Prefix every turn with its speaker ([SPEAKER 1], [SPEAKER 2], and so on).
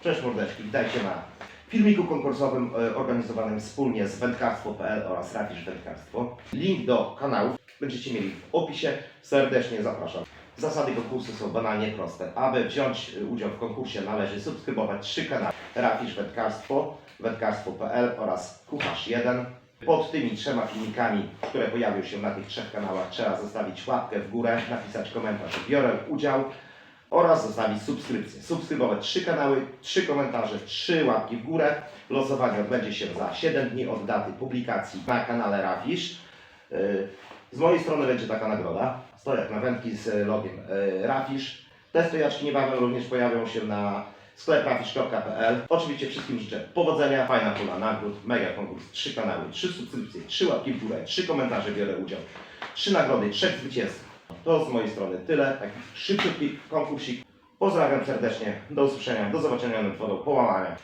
[SPEAKER 1] Cześć mordeczki, witajcie na filmiku konkursowym e, organizowanym wspólnie z wędkarstwo.pl oraz Rafisz Wędkarstwo. Link do kanałów będziecie mieli w opisie. Serdecznie zapraszam. Zasady konkursu są banalnie proste. Aby wziąć e, udział w konkursie należy subskrybować trzy kanały Rafisz Wędkarstwo, wędkarstwo.pl oraz Kucharz 1. Pod tymi trzema filmikami, które pojawią się na tych trzech kanałach trzeba zostawić łapkę w górę, napisać komentarz, biorę udział oraz zostawić subskrypcję. Subskrybować trzy kanały, trzy komentarze, trzy łapki w górę. Losowanie odbędzie się za 7 dni od daty publikacji na kanale Rafisz. Yy, Z mojej strony będzie taka nagroda. Stojak na wędki z logiem yy, Rafisz. Te stojaczki niebawem również pojawią się na skleprafisz.pl. Oczywiście wszystkim życzę powodzenia, fajna pula nagród, mega konkurs, trzy kanały, trzy subskrypcje, trzy łapki w górę, trzy komentarze, biorę udział, trzy nagrody, trzech zwycięzców. To z mojej strony tyle, taki szybciutki konkursik. Pozdrawiam serdecznie, do usłyszenia, do zobaczenia nad wodą, połamania.